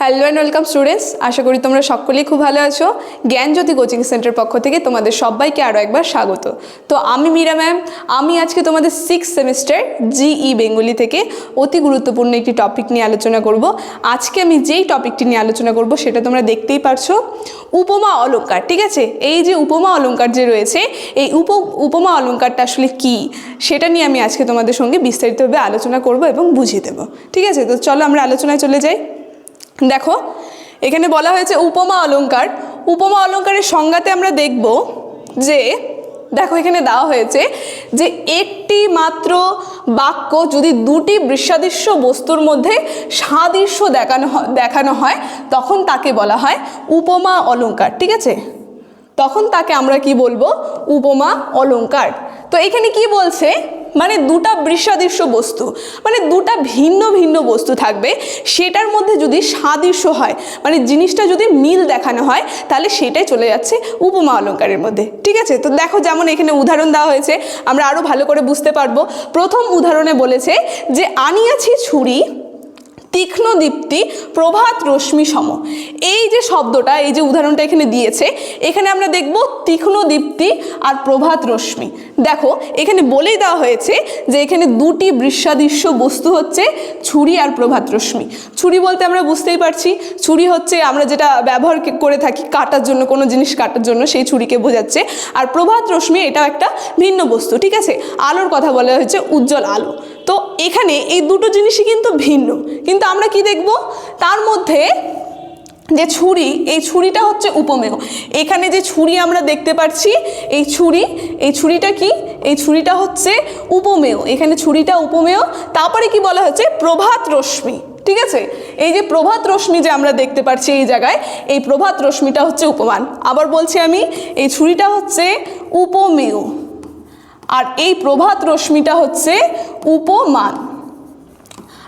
Hello and welcome students আশা করি তোমরা সকলেই খুব ভালো আছো। জ্ঞানজ্যোতি কোচিং সেন্টার পক্ষ থেকে তোমাদের সবাইকে আরও একবার স্বাগত। তো আমি মীরা ম্যাম। আমি আজকে তোমাদের সিক্স সেমিস্টার জিই বেঙ্গলি থেকে অতি গুরুত্বপূর্ণ একটি টপিক নিয়ে আলোচনা করব। আজকে আমি যেই টপিকটি নিয়ে আলোচনা করব সেটা তোমরা দেখতেই পারছ। উপমা অলঙ্কার ঠিক আছে? এই যে উপমা অলঙ্কার যে রয়েছে, এই উপ, উপমা অলঙ্কারটা আসলে কি? সেটা নিয়ে আমি আজকে তোমাদের সঙ্গে বিস্তারিতভাবে আলোচনা করব এবং বুঝিয়ে দেবো। ঠিক আছে? তো চলো আমরা আলোচনায় চলে যাই। দেখো, এখানে বলা হয়েছে উপমা অলঙ্কার। উপমা অলংকারের সংজ্ঞাতে আমরা দেখব যে, দেখো এখানে দেওয়া হয়েছে যে একটি মাত্র বাক্য যদি দুটি দৃশ্যাদৃশ্য বস্তুর মধ্যে সাদৃশ্য দেখানো দেখানো হয়, তখন তাকে বলা হয় উপমা অলঙ্কার, ঠিক আছে? তখন তাকে আমরা কি বলব? উপমা অলঙ্কার। তো এখানে কি বলছে? মানে দুটা বৃষাদৃশ্য বস্তু মানে দুটা ভিন্ন ভিন্ন বস্তু থাকবে। সেটার মধ্যে যদি সাদৃশ্য হয় মানে জিনিসটা যদি মিল দেখানো হয়, তাহলে সেটাই চলে যাচ্ছে উপমা অলঙ্কারের মধ্যে। ঠিক আছে? তো দেখো যেমন এখানে উদাহরণ দেওয়া হয়েছে, আমরা আরও ভালো করে বুঝতে পারব। প্রথম উদাহরণে বলেছে যে, আনিয়াছি ছুরি তীক্ষ্ণ দীপ্তি প্রভাত রশ্মি সম। এই যে শব্দটা, এই যে উদাহরণটা এখানে দিয়েছে, এখানে আমরা দেখব তীক্ষ্ণ দীপ্তি আর প্রভাত রশ্মি। দেখো, এখানে বলেই দেওয়া হয়েছে যে এখানে দুটি দৃশ্যাদৃশ্য বস্তু হচ্ছে ছুরি আর প্রভাত রশ্মি। ছুরি বলতে আমরা বুঝতেই পারছি, ছুরি হচ্ছে আমরা যেটা ব্যবহার করে থাকি কাটার জন্য, কোনো জিনিস কাটার জন্য, সেই ছুরিকে বোঝাচ্ছে। আর প্রভাত রশ্মি এটাও একটা ভিন্ন বস্তু, ঠিক আছে? আলোর কথা বলা হয়েছে উজ্জ্বল আলো। এখানে এই দুটো জিনিসই কিন্তু ভিন্ন। কিন্তু আমরা কি দেখব? তার মধ্যে যে ছুরি, এই ছুরিটা হচ্ছে উপমেয়। এখানে যে ছুরি আমরা দেখতে পাচ্ছি, এই ছুরি, এই ছুরিটা কি? এই ছুরিটা হচ্ছে উপমেয়। এখানে ছুরিটা উপমেয়। তারপরে কি বলা হচ্ছে প্রভাত রশ্মি। ঠিক আছে? এই যে প্রভাত রশ্মি যে আমরা দেখতে পাচ্ছি এই জায়গায়, এই প্রভাত রশ্মিটা হচ্ছে উপমান। আবার বলছি আমি, এই ছুরিটা হচ্ছে উপমেয়। আর এই প্রভাত রশ্মিটা হচ্ছে উপমান।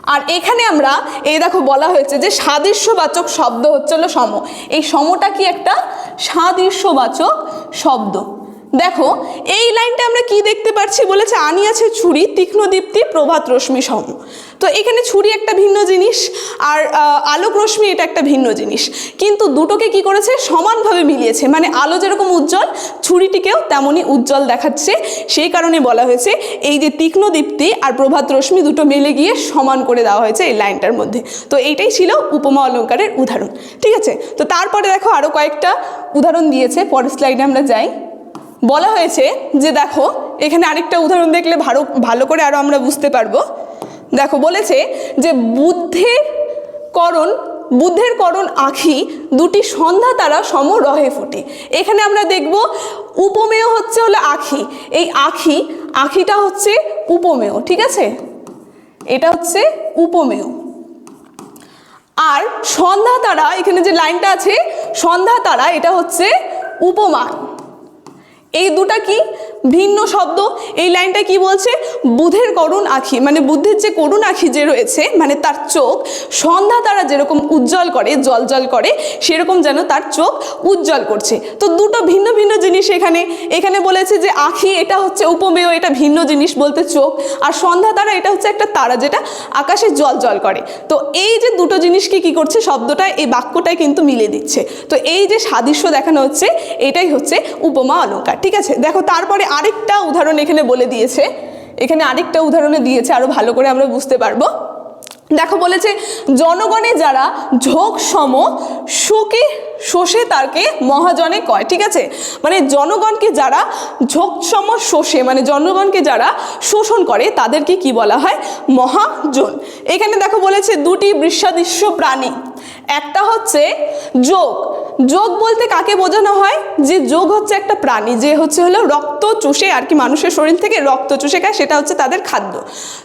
আর এখানে আমরা, এই দেখো বলা হয়েছে যে সাদৃশ্যবাচক শব্দ হচ্ছে হলো সম। এই সমটা কি একটা? সাদৃশ্যবাচক শব্দ। দেখো, এই লাইনটা আমরা কি দেখতে পাচ্ছি বলেছে? আনি আছে ছুরি, তীক্ষ্ণ দীপ্তি, প্রভাত রশ্মি সম। তো এখানে ছুরি একটা ভিন্ন জিনিস, আর আলোক রশ্মি এটা একটা ভিন্ন জিনিস। কিন্তু দুটোকে কি করেছে? সমানভাবে মিলিয়েছে। মানে আলো যেরকম উজ্জ্বল, ছুরিটিকেও তেমনই উজ্জ্বল দেখাচ্ছে। সেই কারণে বলা হয়েছে, এই যে তীক্ষ্ণ দীপ্তি আর প্রভাত রশ্মি দুটো মিলে গিয়ে সমান করে দেওয়া হয়েছে এই লাইনটার মধ্যে। তো এইটাই ছিল উপমা অলঙ্কারের উদাহরণ। ঠিক আছে? তো তারপরে দেখো আরও কয়েকটা উদাহরণ দিয়েছে, পরের স্লাইডে আমরা যাই। বলা হয়েছে যে দেখো, এখানে আরেকটা উদাহরণ দেখলে ভালো ভালো করে আরও আমরা বুঝতে পারব। দেখো, বলেছে যে বুদ্ধের করণ বুদ্ধের করণ আখি দুটি সন্ধ্যা তারা সম রহে ফুটে। এখানে আমরা দেখব উপমেয় হচ্ছে হলো আখি। এই আখি, আখিটা হচ্ছে উপমেয়, ঠিক আছে? এটা হচ্ছে উপমেয়। আর সন্ধ্যা তারা এখানে যে লাইনটা আছে, সন্ধ্যা তারা এটা হচ্ছে উপমান এই দুটা কি? ভিন্ন শব্দ। এই লাইনটা কি বলছে? বুধের করুণ আখি মানে বুদ্ধের যে করুণ আখি যে রয়েছে মানে তার চোখ, সন্ধ্যা তারা যেরকম উজ্জ্বল করে জল জল করে, সেরকম যেন তার চোখ উজ্জ্বল করছে। তো দুটো ভিন্ন ভিন্ন জিনিস এখানে এখানে বলেছে যে আখি এটা হচ্ছে উপমেয়, এটা ভিন্ন জিনিস বলতে চোখ, আর সন্ধ্যা তারা এটা হচ্ছে একটা তারা যেটা আকাশে জল জল করে। তো এই যে দুটো জিনিসকে কি করছে? শব্দটা, এই বাক্যটাই কিন্তু মিলে দিচ্ছে। তো এই যে সাদৃশ্য দেখানো হচ্ছে, এটাই হচ্ছে উপমা অলঙ্কার, ঠিক আছে? দেখো, তারপরে আরেকটা উদাহরণ এখানে বলে দিয়েছে। এখানে আরেকটা উদাহরণে দিয়েছে, আরও ভালো করে আমরা বুঝতে পারব। দেখো বলেছে, জনগণে যারা ঝোঁক সম শোকে শোষে তাকে মহাজনে কয়, ঠিক আছে? মানে জনগণকে যারা ঝোঁক সম শোষে মানে জনগণকে যারা শোষণ করে, তাদেরকে কি বলা হয়? মহাজন। এখানে দেখো বলেছে, দুটি বৃষাদৃশ্য প্রাণী। একটা হচ্ছে যোগ যোগ বলতে কাকে বোঝানো হয়? যে যোগ হচ্ছে একটা প্রাণী, যে হচ্ছে হলো রক্ত চুষে আর কি মানুষের শরীর থেকে রক্ত চুষে খায়, সেটা হচ্ছে তাদের খাদ্য।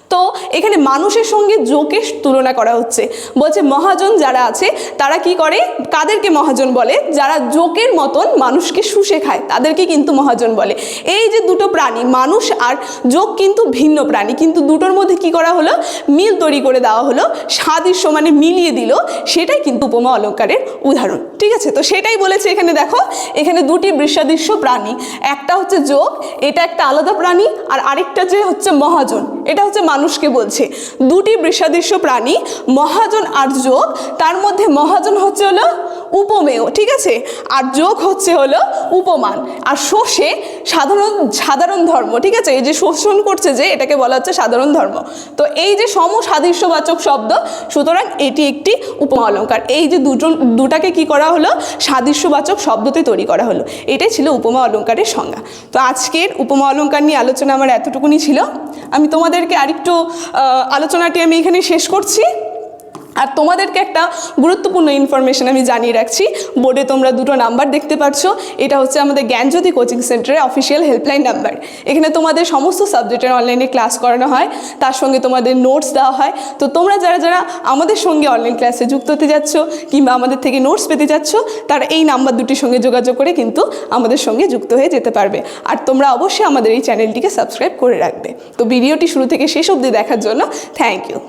তো এখানে মানুষের সঙ্গে যোগের তুলনা করা হচ্ছে। বলছে মহাজন যারা আছে, তারা কি করে? কাদেরকে মহাজন বলে? যারা যোগের মতন মানুষকে শুষে খায়, তাদেরকে কিন্তু মহাজন বলে। এই যে দুটো প্রাণী, মানুষ আর যোগ কিন্তু ভিন্ন প্রাণী, কিন্তু দুটোর মধ্যে কি করা হলো? মিল তৈরি করে দেওয়া হলো সাদৃশ্য মানে মিলিয়ে দিল, সেটাই কিন্তু উপমা অলঙ্কারের উদাহরণ। ঠিক আছে? তো সেটাই বলেছে এখানে দেখো, এখানে দুটি বৃষাদৃশ্য প্রাণী। একটা হচ্ছে যোগ, এটা একটা আলাদা প্রাণী, আর আরেকটা যে হচ্ছে মহাজন। এটা হচ্ছে মানুষকে বলছে। দুটি বৃষাদৃশ্য প্রাণী, মহাজন আর যোগ, তার মধ্যে মহাজন হচ্ছে হলো উপমেয়, ঠিক আছে? আর যোগ হচ্ছে হলো উপমান। আর শোষে সাধারণ সাধারণ ধর্ম, ঠিক আছে? এই যে শোষণ করছে যে, এটাকে বলা হচ্ছে সাধারণ ধর্ম। তো এই যে সম সাদৃশ্যবাচক শব্দ, সুতরাং এটি একটি উপমা অলঙ্কার। এই যে দুটো, দুটাকে কি করা হলো? সাদৃশ্যবাচক শব্দতে তৈরি করা হলো। এটাই ছিল উপমা অলঙ্কারের সংজ্ঞা। তো আজকের উপমা অলঙ্কার নিয়ে আলোচনা আমার এতটুকুনি ছিল। আমি তোমাদেরকে আরেকটু আলোচনাটি আমি এখানে শেষ করছি। আর তোমাদেরকে একটা গুরুত্বপূর্ণ ইনফরমেশন আমি জানিয়ে রাখছি। বোর্ডে তোমরা দুটো নাম্বার দেখতে পাচ্ছ এটা হচ্ছে আমাদের জ্ঞানজ্যোতি কোচিং সেন্টারের অফিসিয়াল হেল্পলাইন নাম্বার এখানে তোমাদের সমস্ত সাবজেক্টের অনলাইনে ক্লাস করানো হয়। তার সঙ্গে তোমাদের নোটস দেওয়া হয়। তো তোমরা যারা যারা আমাদের সঙ্গে অনলাইন ক্লাসে যুক্ত হতে যাচ্ছ কিংবা আমাদের থেকে নোটস পেতে যাচ্ছ, তারা এই নাম্বার দুটির সঙ্গে যোগাযোগ করে কিন্তু আমাদের সঙ্গে যুক্ত হয়ে যেতে পারবে। আর তোমরা অবশ্যই আমাদের এই চ্যানেলটিকে সাবস্ক্রাইব করে রাখবে। তো ভিডিওটি শুরু থেকে শেষ অবধি দেখার জন্য থ্যাংক ইউ